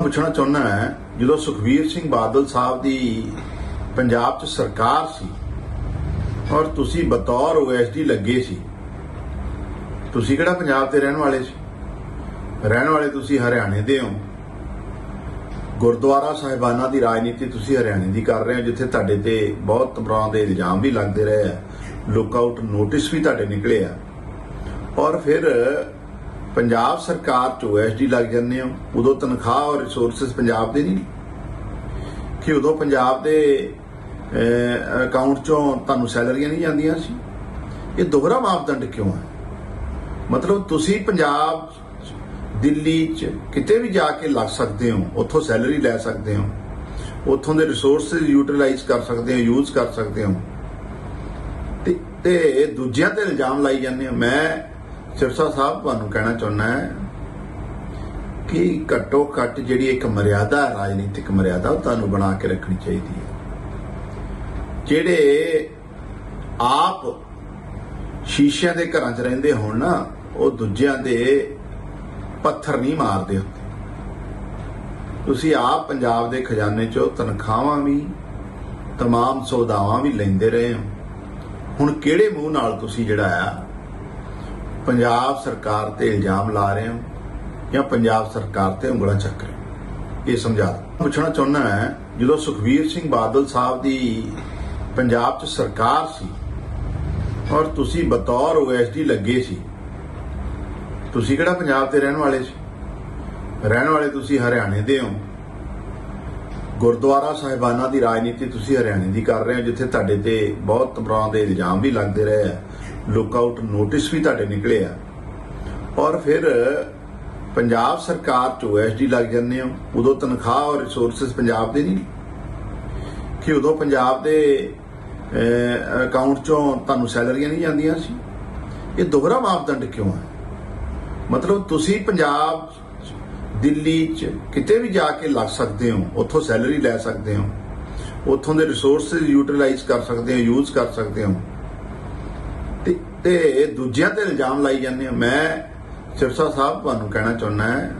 ਪੁੱਛਣਾ ਚਾਹੁੰਦਾ ਹੈ, ਜਦੋਂ ਸੁਖਵੀਰ ਸਿੰਘ ਬਾਦਲ ਸਾਹਿਬ ਦੀ ਪੰਜਾਬ 'ਚ ਸਰਕਾਰ ਸੀ ਔਰ ਤੁਸੀਂ ਬਤੌਰ ਓਐਸਡੀ ਲੱਗੇ ਸੀ, ਤੁਸੀਂ ਕਿਹੜਾ ਪੰਜਾਬ ਦੇ ਰਹਿਣ ਵਾਲੇ ਸੀ? ਰਹਿਣ ਵਾਲੇ ਤੁਸੀਂ ਹਰਿਆਣੇ ਦੇ ਹੋ। ਗੁਰਦੁਆਰਾ ਸਾਹਿਬਾਨਾਂ ਦੀ ਰਾਜਨੀਤੀ ਤੁਸੀਂ ਹਰਿਆਣੇ ਦੀ ਕਰ ਰਹੇ ਹੋ, ਜਿੱਥੇ ਤੁਹਾਡੇ ਤੇ ਬਹੁਤ ਤਰ੍ਹਾਂ ਦੇ ਇਲਜ਼ਾਮ ਵੀ ਲੱਗਦੇ ਰਹੇ ਆ। ਲੁੱਕ ਨੋਟਿਸ ਵੀ ਤੁਹਾਡੇ ਨਿਕਲੇ ਆ। ਔਰ ਫਿਰ ਪੰਜਾਬ ਸਰਕਾਰ ਚ ਓਐਸਡੀ ਲੱਗ ਜਾਂਦੇ ਹੋ, ਉਦੋਂ ਤਨਖਾਹ ਔਰ ਰਿਸੋਰਸਸ ਪੰਜਾਬ ਦੇ ਨਹੀਂ? ਕਿ ਉਦੋਂ ਪੰਜਾਬ ਦੇ ਅਕਾਊਂਟ ਚੋਂ ਤੁਹਾਨੂੰ ਸੈਲਰੀਆਂ ਨਹੀਂ ਜਾਂਦੀਆਂ ਸੀ? ਇਹ ਦੋਹਰਾ ਮਾਪਦੰਡ ਕਿਉਂ ਹੈ? ਮਤਲਬ ਤੁਸੀਂ ਪੰਜਾਬ, ਦਿੱਲੀ ਚ ਕਿਤੇ ਵੀ ਜਾ ਕੇ ਲੱਗ ਸਕਦੇ ਹੋ, ਉੱਥੋਂ ਸੈਲਰੀ ਲੈ ਸਕਦੇ ਹੋ, ਉੱਥੋਂ ਦੇ ਰਿਸੋਰਸਸ ਯੂਟਿਲਾਈਜ਼ ਕਰ ਸਕਦੇ ਹੋ ਯੂਜ਼ ਕਰ ਸਕਦੇ ਹੋ। ਤੇ ਦੂਜਿਆਂ ਤੇ ਇਲਜ਼ਾਮ ਲਾਈ ਜਾਂਦੇ ਹੋ। ਮੈਂ ਸਿਰਸਾ ਸਾਹਿਬ ਤੁਹਾਨੂੰ ਕਹਿਣਾ ਚਾਹੁੰਦਾ ਹੈ ਕਿ ਘੱਟੋ ਘੱਟ ਜਿਹੜੀ ਇੱਕ ਮਰਿਆਦਾ ਹੈ, ਰਾਜਨੀਤਿਕ ਮਰਿਆਦਾ ਉਹ ਤੁਹਾਨੂੰ ਬਣਾ ਕੇ ਰੱਖਣੀ ਚਾਹੀਦੀ ਹੈ ਜਿਹੜੇ ਆਪ ਸ਼ੀਸ਼ਿਆਂ ਦੇ ਘਰਾਂ 'ਚ ਰਹਿੰਦੇ ਹੋਣ ਨਾ ਉਹ ਦੂਜਿਆਂ ਦੇ ਪੱਥਰ ਨਹੀਂ ਮਾਰਦੇ ਹੁੰਦੇ ਤੁਸੀਂ ਆਪ ਪੰਜਾਬ ਦੇ ਖਜ਼ਾਨੇ 'ਚੋਂ ਤਨਖਾਹਾਂ ਵੀ तमाम ਸੌਦਾਵਾਂ ਵੀ ਲੈਂਦੇ ਰਹੇ ਹੋ ਹੁਣ ਕਿਹੜੇ ਮੂੰਹ ਨਾਲ ਤੁਸੀਂ ਜਿਹੜਾ ਆ ਪੰਜਾਬ ਸਰਕਾਰ ਤੇ ਇਲਜ਼ਾਮ ਲਾ ਰਹੇ ਹੋ ਜਾਂ ਪੰਜਾਬ ਸਰਕਾਰ ਤੇ ਉਂਗਲਾਂ ਚੱਕ ਰਹੇ ਹੋ? ਇਹ ਸਮਝਾ ਪੁੱਛਣਾ ਚਾਹੁੰਦਾ ਹੈ, ਜਦੋਂ ਸੁਖਵੀਰ ਸਿੰਘ ਬਾਦਲ ਸਾਹਿਬ ਦੀ ਪੰਜਾਬ 'ਚ ਸਰਕਾਰ ਸੀ ਔਰ ਤੁਸੀਂ ਬਤੌਰ ਓਐਸਡੀ ਲੱਗੇ ਸੀ, ਤੁਸੀਂ ਕਿਹੜਾ ਪੰਜਾਬ ਦੇ ਰਹਿਣ ਵਾਲੇ ਸੀ? ਰਹਿਣ ਵਾਲੇ ਤੁਸੀਂ ਹਰਿਆਣੇ ਦੇ ਹੋ। ਗੁਰਦੁਆਰਾ ਸਾਹਿਬਾਨਾਂ ਦੀ ਰਾਜਨੀਤੀ ਤੁਸੀਂ ਹਰਿਆਣੇ ਦੀ ਕਰ ਰਹੇ ਹੋ, ਜਿੱਥੇ ਤੁਹਾਡੇ ਤੇ ਬਹੁਤ ਤਰ੍ਹਾਂ ਦੇ ਇਲਜ਼ਾਮ ਵੀ ਲੱਗਦੇ ਰਹੇ ਆ। ਲੁੱਕ ਨੋਟਿਸ ਵੀ ਤੁਹਾਡੇ ਨਿਕਲੇ ਆ। ਔਰ ਫਿਰ ਪੰਜਾਬ ਸਰਕਾਰ ਚ ਓਐਸਡੀ ਲੱਗ ਜਾਂਦੇ ਹੋ ਉਦੋਂ ਤਨਖਾਹ ਔਰ ਰਿਸੋਰਸਸ ਪੰਜਾਬ ਦੇ ਨਹੀਂ। ਕਿ ਉਦੋਂ ਪੰਜਾਬ ਦੇ ਅਕਾਊਂਟ ਚੋਂ ਤੁਹਾਨੂੰ ਸੈਲਰੀਆਂ ਨਹੀਂ ਜਾਂਦੀਆਂ ਸੀ। ਇਹ ਦੋਹਰਾ ਮਾਪਦੰਡ ਕਿਉਂ ਹੈ? ਮਤਲਬ ਤੁਸੀਂ ਪੰਜਾਬ, ਦਿੱਲੀ ਚ ਕਿਤੇ ਵੀ ਜਾ ਕੇ ਲੱਗ ਸਕਦੇ ਹੋ, ਉੱਥੋਂ ਸੈਲਰੀ ਲੈ ਸਕਦੇ ਹੋ। ਉੱਥੋਂ ਦੇ ਰਿਸੋਰਸਸ ਯੂਟਿਲਾਈਜ਼ ਕਰ ਸਕਦੇ ਹੋ ਯੂਜ਼ ਕਰ ਸਕਦੇ ਹੋ। ਤੇ ਤੇ ਦੂਜਿਆਂ ਤੇ ਇਲਜ਼ਾਮ ਲਾਈ ਜਾਂਦੇ ਹੋ ਮੈਂ ਸਿਰਸਾ ਸਾਹਿਬ ਤੁਹਾਨੂੰ ਕਹਿਣਾ ਚਾਹੁੰਦਾ ਹੈ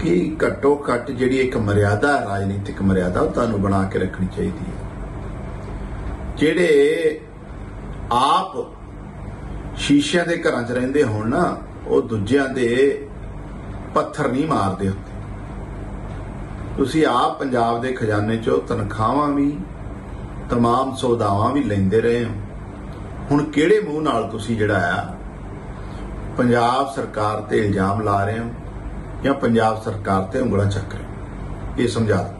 ਕਿ ਘੱਟੋ ਘੱਟ ਜਿਹੜੀ ਇੱਕ ਮਰਿਆਦਾ ਹੈ, ਰਾਜਨੀਤਿਕ ਮਰਿਆਦਾ ਉਹ ਤੁਹਾਨੂੰ ਬਣਾ ਕੇ ਰੱਖਣੀ ਚਾਹੀਦੀ ਹੈ ਜਿਹੜੇ ਆਪ ਸ਼ੀਸ਼ਿਆਂ ਦੇ ਘਰਾਂ 'ਚ ਰਹਿੰਦੇ ਹੋਣ ਨਾ ਉਹ ਦੂਜਿਆਂ ਦੇ ਪੱਥਰ ਨਹੀਂ ਮਾਰਦੇ ਹੁੰਦੇ ਤੁਸੀਂ ਆਪ ਪੰਜਾਬ ਦੇ ਖਜ਼ਾਨੇ 'ਚੋਂ ਤਨਖਾਹਾਂ ਵੀ तमाम ਸੌਦਾਵਾਂ ਵੀ ਲੈਂਦੇ ਰਹੇ ਹੋ ਹੁਣ ਕਿਹੜੇ ਮੂੰਹ ਨਾਲ ਤੁਸੀਂ ਜਿਹੜਾ ਆ, ਪੰਜਾਬ ਸਰਕਾਰ ਤੇ ਇਲਜ਼ਾਮ ਲਾ ਰਹੇ ਹੋ ਜਾਂ ਪੰਜਾਬ ਸਰਕਾਰ ਤੇ ਉਂਗਲਾਂ ਚੱਕ ਰਹੇ ਹੋ? ਇਹ ਸਮਝਾ ਦਿਓ।